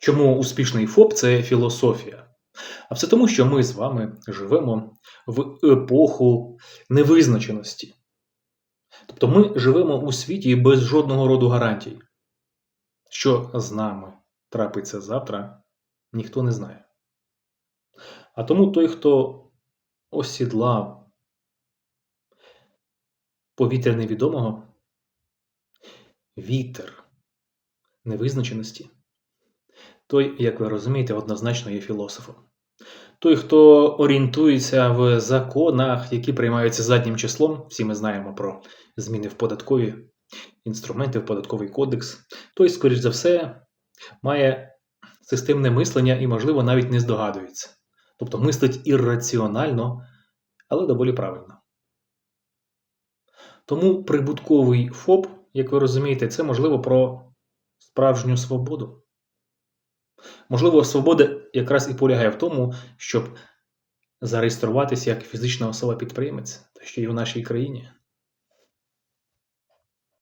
Чому успішний ФОП це філософія? А все тому, що ми з вами живемо в епоху невизначеності. Тобто ми живемо у світі без жодного роду гарантій. Що з нами трапиться завтра, ніхто не знає. А тому той, хто осідлав повітря невідомого, вітер невизначеності, той, як ви розумієте, однозначно є філософом. Той, хто орієнтується в законах, які приймаються заднім числом, всі ми знаємо про зміни в податкові інструменти, в податковий кодекс, той, скоріш за все, має системне мислення і, можливо, навіть не здогадується. Тобто мислить ірраціонально, але доволі правильно. Тому прибутковий ФОП, як ви розумієте, це можливо про справжню свободу. Можливо, свобода якраз і полягає в тому, щоб зареєструватися як фізична особа-підприємець, та ще й у нашій країні.